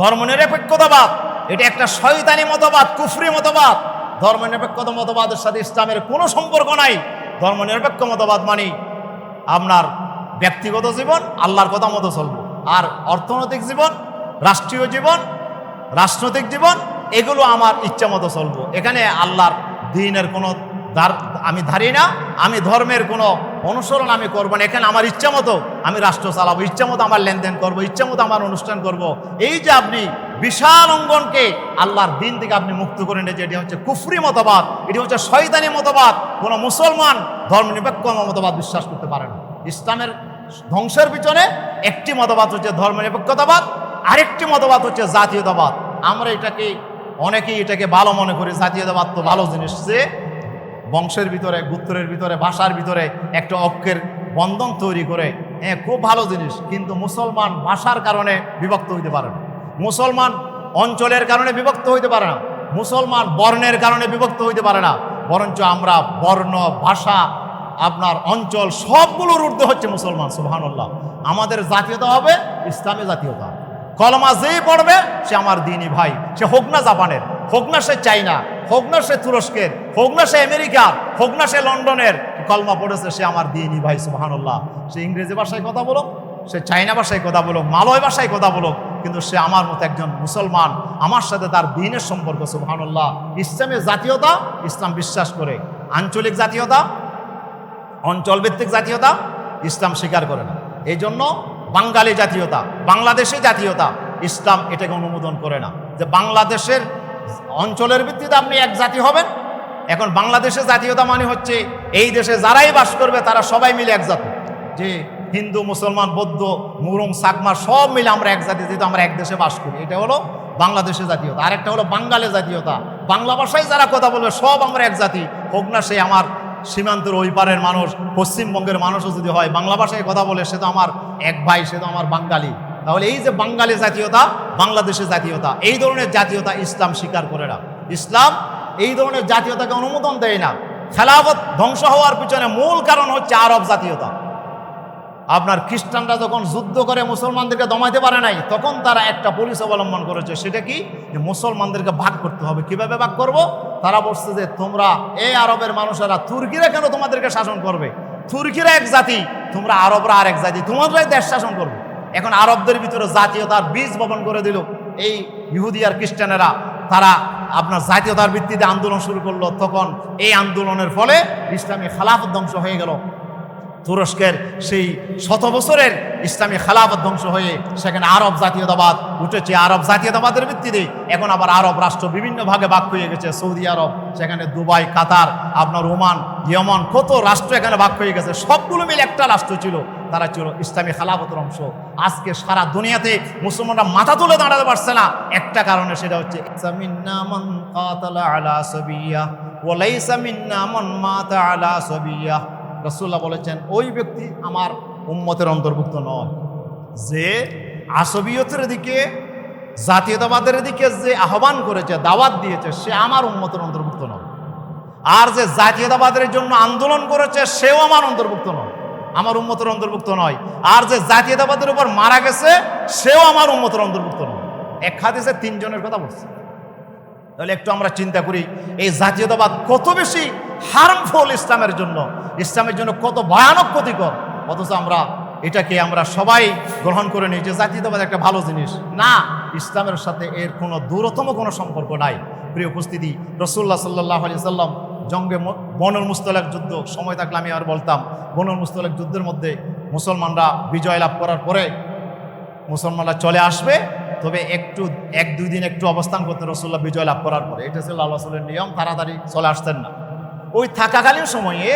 ধর্মনিরপেক্ষতাবাদ, এটা একটা শয়তানি মতবাদ, কুফরি মতবাদ। ধর্মনিরপেক্ষতা মতবাদের সাথে ইসলামের কোনো সম্পর্ক নাই। ধর্মনিরপেক্ষ মতবাদ মানি আপনার ব্যক্তিগত জীবন, আল্লাহর কথা মতো চলবো। আর অর্থনৈতিক জীবন, রাষ্ট্রীয় জীবন, রাজনৈতিক জীবন, এগুলো আমার ইচ্ছা মতো চলবো। এখানে আল্লাহর দিনের কোনো আমি ধারি না, আমি ধর্মের কোনো অনুসরণ আমি করব না। এখানে আমার ইচ্ছা মতো আমি রাষ্ট্র চালাবো, ইচ্ছা মতো আমার লেনদেন করব, ইচ্ছা মতো আমার অনুষ্ঠান করব। এই যে আপনি বিশাল অঙ্গনকে আল্লাহর দিন থেকে আপনি মুক্ত করে নিয়েছে এটি হচ্ছে কুফরি মতবাদ, এটি হচ্ছে শয়তানি মতবাদ, কোনো মুসলমান ধর্মনিরপেক্ষ মতবাদ বিশ্বাস করতে পারে না। ইসলামের ধ্বংসের পিছনে একটি মতবাদ হচ্ছে ধর্মনিরপেক্ষতাবাদ, আরেকটি মতবাদ হচ্ছে জাতীয়তাবাদ। আমরা এটাকে, অনেকেই এটাকে ভালো মনে করি, জাতীয়তাবাদ তো ভালো জিনিস যে বংশের ভিতরে, গোত্রের ভিতরে, ভাষার ভিতরে একটা ঐক্যের বন্ধন তৈরি করে হ্যাঁ খুব ভালো জিনিস। কিন্তু মুসলমান ভাষার কারণে বিভক্ত হইতে পারে না। মুসলমান অঞ্চলের কারণে বিভক্ত হইতে পারে না। মুসলমান বর্ণের কারণে বিভক্ত হইতে পারে না। বরঞ্চ আমরা বর্ণ, ভাষা, আপনার অঞ্চল সবগুলোর ঊর্ধ্বে হচ্ছে মুসলমান, সুবহানাল্লাহ। আমাদের জাতীয়তা হবে ইসলামী জাতীয়তা কলমা যেই পড়বে, সে আমার দিনই ভাই। সে হোক না জাপানের, হোক না সে চাইনা। হোক না সে তুরস্কের, হোক না সে হোক না সে লন্ডনের, কলমা পড়েছে, সে আমার দিনই ভাই, সুবহানাল্লাহ। সে ইংরেজি ভাষায় কথা বলো সে চাইনা ভাষায় কথা বলো মালয় ভাষায় কথা বলো কিন্তু সে আমার মতো একজন মুসলমান, আমার সাথে তার দিনের সম্পর্ক, সুবহানাল্লাহ। ইসলামের জাতীয়তা, ইসলাম বিশ্বাস করে। আঞ্চলিক জাতীয়তা, অঞ্চলভিত্তিক জাতীয়তা, ইসলাম স্বীকার করে না। এই জন্য বাঙালি জাতীয়তা, বাংলাদেশি জাতীয়তা, ইসলাম এটাকে অনুমোদন করে না। যে বাংলাদেশের অঞ্চলের ভিত্তিতে আপনি এক জাতি হবেন। এখন বাংলাদেশের জাতীয়তা মানে হচ্ছে এই দেশে যারাই বাস করবে, তারা সবাই মিলে এক জাতি। যে হিন্দু, মুসলমান, বৌদ্ধ, মুরুং, সাকমা সব মিলে আমরা এক জাতি, যেহেতু আমরা এক দেশে বাস করি। এটা হলো বাংলাদেশের জাতীয়তা। আরেকটা হলো বাঙালি জাতীয়তা। বাংলা ভাষায় যারা কথা বলবে, সব আমরা এক জাতি। হোক না সে আমার সীমান্তের ওই পারের মানুষ, পশ্চিমবঙ্গের মানুষও যদি হয়, বাংলা ভাষায় কথা বলে, সে তো আমার এক ভাই, সে তো আমার বাঙালি। তাহলে এই যে বাঙালি জাতীয়তা বাংলাদেশের জাতীয়তা, এই ধরনের জাতীয়তা ইসলাম স্বীকার করে না। ইসলাম এই ধরনের জাতীয়তাকে অনুমোদন দেয় না। খেলাফত ধ্বংস হওয়ার পিছনে মূল কারণ হচ্ছে আরব জাতীয়তা। আপনার খ্রিস্টানরা যখন যুদ্ধ করে মুসলমানদেরকে দমাইতে পারে নাই, তখন তারা একটা পুলিশ অবলম্বন করেছে। সেটা কি? মুসলমানদেরকে ভাগ করতে হবে। কীভাবে ভাগ করব? তারা বলছে যে, তোমরা এই আরবের মানুষেরা, তুর্কিরা কেন তোমাদেরকে শাসন করবে? তুর্কিরা এক জাতি, তোমরা আরবরা আর এক জাতি, তোমাদেরাই দেশ শাসন করবে। এখন আরবদের ভিতরে জাতীয়তার বীজ বপন করে দিল। এই ইহুদি আর খ্রিস্টানেরা, তারা আপনার জাতীয়তার ভিত্তিতে আন্দোলন শুরু করল। তখন এই আন্দোলনের ফলে ইসলামী খালাফত ধ্বংস হয়ে গেল। তুরস্কের সেই শত বছরের ইসলামী খেলাফত ধ্বংস হয়ে সেখানে আরব জাতীয়তাবাদ উঠেছে। আরব জাতীয়তাবাদের ভিত্তিতে এখন আবার আরব রাষ্ট্র বিভিন্ন ভাগে ভাগ হয়ে গেছে। সৌদি আরব, সেখানে দুবাই, কাতার, আপনার ওমান, ইয়মন, কত রাষ্ট্র এখানে ভাগ হয়ে গেছে। সবগুলো মিলে একটা রাষ্ট্র ছিল, তারা ছিল ইসলামী খেলাফতের অংশ। আজকে সারা দুনিয়াতে মুসলমানরা মাথা তুলে দাঁড়াতে পারছে না। একটা কারণে সেটা হচ্ছে আলা রসুল্লাহ বলেছেন, ওই ব্যক্তি আমার উম্মতের অন্তর্ভুক্ত নয়। যে আসবিয়তের দিকে, জাতীয়তাবাদের দিকে যে আহ্বান করেছে, দাওয়াত দিয়েছে, সে আমার উন্মতের অন্তর্ভুক্ত নয়। আর যে জাতীয়তাবাদের জন্য আন্দোলন করেছে, সেও আমার অন্তর্ভুক্ত নয়। আমার উন্মতের অন্তর্ভুক্ত নয়। আর যে জাতীয়তাবাদের উপর মারা গেছে, সেও আমার উন্মতের অন্তর্ভুক্ত নয়। এক হাদিসে তিনজনের কথা বলছে। তাহলে একটু আমরা চিন্তা করি, এই জাতীয়তাবাদ কত বেশি হার্মফুল ইসলামের জন্য? ইসলামের জন্য কত ভয়ানক ক্ষতিকর? অথচ আমরা এটাকে আমরা সবাই গ্রহণ করে নিই যে জাতীয়তাবাদ একটা ভালো জিনিস। না, ইসলামের সাথে এর কোনো দূরতম কোনো সম্পর্ক নাই। প্রিয় উপস্থিতি রসুল্লাহ সাল্লাহ আলি সাল্লাম জঙ্গে বনুল মুস্তলেক যুদ্ধ, সময় থাকলে আমি আর বলতাম, বনুল মুস্তলেক যুদ্ধের মধ্যে মুসলমানরা বিজয় লাভ করার পরে মুসলমানরা চলে আসবে তবে একটু, এক, দুই দিন একটু অবস্থান করতেন রসুল্লাহ বিজয় লাভ করার পরে, এটা ছিল আল্লাহ রসুলের নিয়ম, তাড়াতাড়ি চলে আসতেন না। ওই থাকাকালীন সময়ে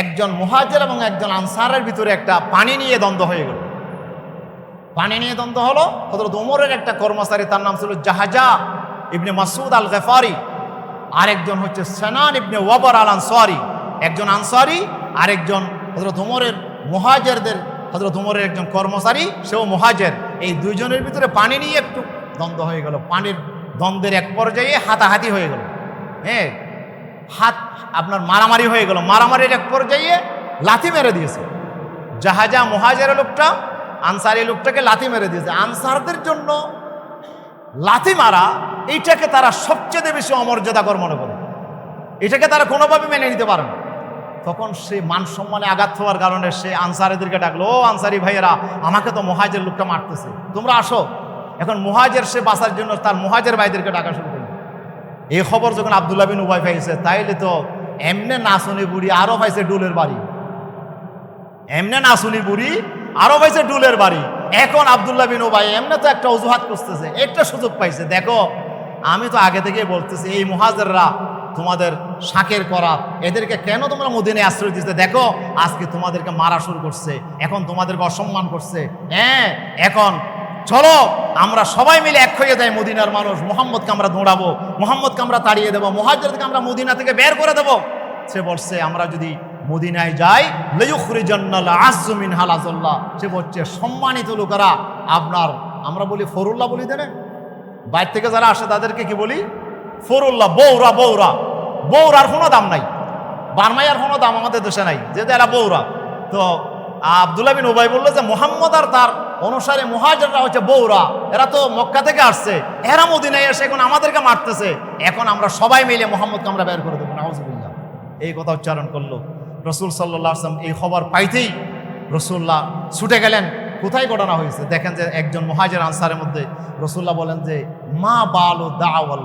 একজন মুহাজের এবং একজন আনসারের ভিতরে একটা পানি নিয়ে দ্বন্দ্ব হয়ে গেল। পানি নিয়ে দ্বন্দ্ব হলো হজরত উমরের একটা কর্মচারী, তার নাম ছিল জাহাজা ইবনে মাসুদ আল গেফারি আরেকজন হচ্ছে সেনান ইবনে ওয়াবর আল আনসারি একজন আনসারি, আরেকজন হজরত উমরের মুহাজেরদের হজরত উমরের একজন কর্মচারী, সেও মুহাজের। এই দুইজনের ভিতরে পানি নিয়ে একটু দ্বন্দ্ব হয়ে গেল। পানির দ্বন্দ্বের এক পর্যায়ে হাতাহাতি হয়ে গেল। হ্যাঁ হাত আপনার মারামারি হয়ে গেল। মারামারির এক পর্যায়ে লাথি মেরে দিয়েছে। জাহাজা মহাজের লোকটা, আনসারি লোকটাকে লাথি মেরে দিয়েছে। আনসারদের জন্য লাথি মারা, এইটাকে তারা সবচেয়ে বেশি অমর্যাদাকর মনে করে। এটাকে তারা কোনোভাবে মেনে নিতে পারে না। তখন সে মান সম্মানে আঘাত হওয়ার কারণে সে আনসারিদেরকে ডাকলো, ও আনসারি ভাইয়েরা, আমাকে তো মহাজের লোকটা মারতেছে, তোমরা আসো। এখন মহাজের সে বাঁচার জন্য তার মহাজের ভাইদেরকে ডাকা শুরু করল। এই খবর যখন আবদুল্লাহ বিন উবাই পাইছে, তাইলে তো এমনে নাচুনি বুড়ি আরও পাইছে ডুলের বাড়ি। এমনে নাচুনি বুড়ি আরও পাইছে ডুলের বাড়ি। এখন আবদুল্লাহ বিন উবাই এমনে তো একটা অজুহাত করতেছে একটা সুযোগ পাইছে। দেখো, আমি তো আগে থেকেই বলতেছি, এই মহাজেররা তোমাদের শাকের করা, এদেরকে কেন তোমরা মদিনে আশ্রয় দিতে দেখো, আজকে তোমাদেরকে মারা শুরু করছে, এখন তোমাদেরকে অসম্মান করছে। হ্যাঁ এখন চলো, আমরা সবাই মিলে এক হয়ে যাই মদিনার মানুষ। মোহাম্মদকে আমরা দৌড়াবো, মোহাম্মদকে আমরা তাড়িয়ে দেবো মহাজরকে আমরা মদিনা থেকে বের করে দেবো। সে বলছে, আমরা যদি মদিনায় যাই আজমিন হালাজল্লাহ সে বলছে, সম্মানিত লোকেরা, আপনার, আমরা বলি ফরুল্লাহ বলি দেনে? বাইর থেকে যারা আসে তাদেরকে কি বলি? ফরুল্লাহ বৌরা বৌরা বৌরার কোনো দাম নাই। বার্মাইয়ার কোনো দাম আমাদের দেশে নাই যেহেতু এরা বৌরা তো আবদুল্লাহ বিন ওবাই বলল যে, মোহাম্মদ আর তার অনুসারে মহাজররা হচ্ছে বৌরা এরা তো মক্কা থেকে আসছে। এরা মদিনায় এসে এখন আমাদেরকে মারতেছে। এখন আমরা সবাই মিলে মোহাম্মদকে আমরা বের করে দেবো। নাউজুবিল্লাহ। এই কথা উচ্চারণ করল। রসুল সাল্লাহ আসলাম এই খবর পাইতেই রসুল্লাহ ছুটে গেলেন। কোথায় ঘটনা হয়েছে? দেখেন যে একজন মহাজের আনসারের মধ্যে রসুল্লাহ বলেন যে, মা বাল দাওয়াল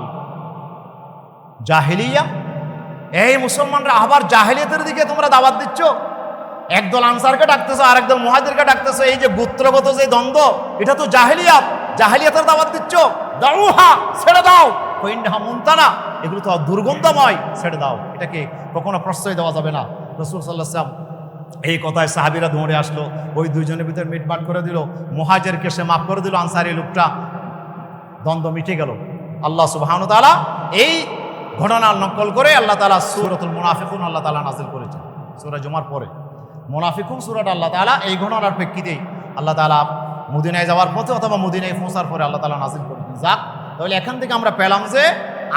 জাহেলিয়া? এই মুসলমানরা আবার জাহেলিয়াতের দিকে তোমরা দাবাত দিচ্ছ? একদল আনসারকে ডাকতেছো আর একদল মহাজেরকে ডাকতেছো, এই যে গোত্রগত যে দ্বন্দ্ব, এটা তো জাহেলিয়াত জাহেলিয়াতের দাওয়াত দিচ্ছ? দাউহা, ছেড়ে দাও। কইন্ডা মুন্তানা? এগুলো তো দুর্গন্ধময়। ছেড়ে দাও। এটাকে কখনো প্রশ্রয় দেওয়া যাবে না। রসুল সাল্লাহ সাল্লাম এই কথায় সাহাবিরা দৌড়ে আসলো। ওই দুইজনের ভিতরে মিটমাট করে দিল। মহাজেরকে সে মাফ করে দিল। আনসারি লোকটা দ্বন্দ্ব মিটে গেল। আল্লাহ সুবাহানু তালা এই ঘটনা নকল করে আল্লাহ তালা সুরতুল মুনাফিকুন আল্লাহ তালা নাজিল করেছেন। সুরা জমার পরে। মুনাফিকুন সুরাট আল্লাহ তালা এই ঘটনার প্রেক্ষিতেই আল্লাহ তালা মদিনায় যাওয়ার পথে অথবা মদিনায় পৌঁছার পরে আল্লাহ তালা নাজিল করেছেন যাক, তাহলে এখান থেকে আমরা পেলাম যে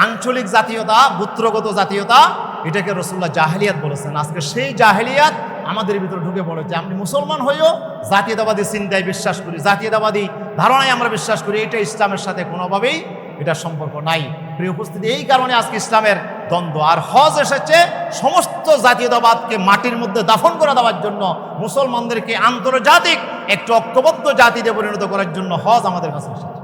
আঞ্চলিক জাতীয়তা, গোত্রগত জাতীয়তা, এটাকে রসুল্লাহ জাহেলিয়াত বলেছেন। আজকে সেই জাহেলিয়াত আমাদের ভিতরে ঢুকে পড়েছে আমি মুসলমান হয়েও জাতীয়তাবাদী চিন্তায় বিশ্বাস করি, জাতীয়তাবাদী ধারণায় আমরা বিশ্বাস করি, এটা ইসলামের সাথে কোনোভাবেই এটা সম্পর্ক নাই। প্রিয় উপস্থিতি, এই কারণে আজকে ইসলামের দ্বন্দ্ব। আর হজ এসেছে সমস্ত জাতীয়তাবাদকে মাটির মধ্যে দাফন করে দেওয়ার জন্য, মুসলমানদেরকে আন্তর্জাতিক একটি ঐক্যবদ্ধ জাতিতে পরিণত করার জন্য হজ আমাদের কাছে এসেছে।